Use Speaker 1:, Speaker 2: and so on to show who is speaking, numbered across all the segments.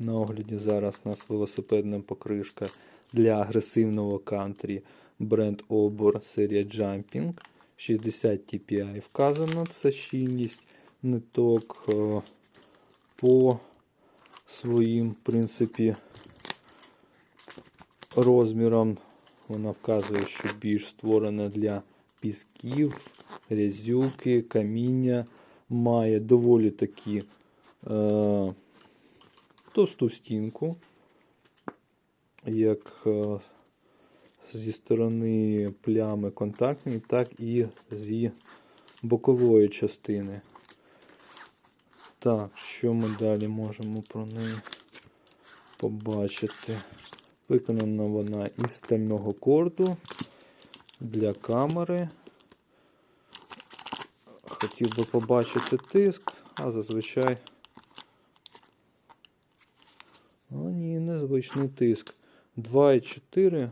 Speaker 1: На огляді зараз у нас велосипедна покришка для агресивного кантрі бренд Obor серія Jumping 60 TPI вказано. Це щільність ниток е, по своїм в принципі розмірам. Вона вказує, що більш створена для пісків, грязюки, каміння. Має доволі такі е, товсту стінку, як е, зі сторони плями контактні, так і зі бокової частини. Так, що ми далі можемо про неї побачити? Виконана вона із стального корду для камери. Хотів би побачити тиск, а зазвичай. Ні, незвичний тиск. 2,4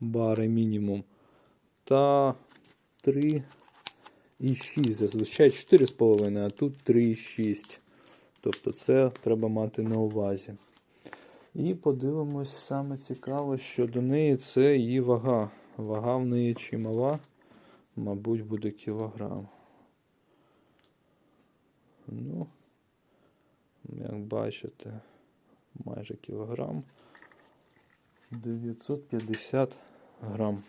Speaker 1: бари мінімум. Та 3,6. Зазвичай 4,5, а тут 3,6. Тобто це треба мати на увазі. І подивимось саме цікаве, що до неї це її вага. Вага в неї чимала, мабуть, буде кілограм. Ну, як бачите, майже кілограм. 950 грам.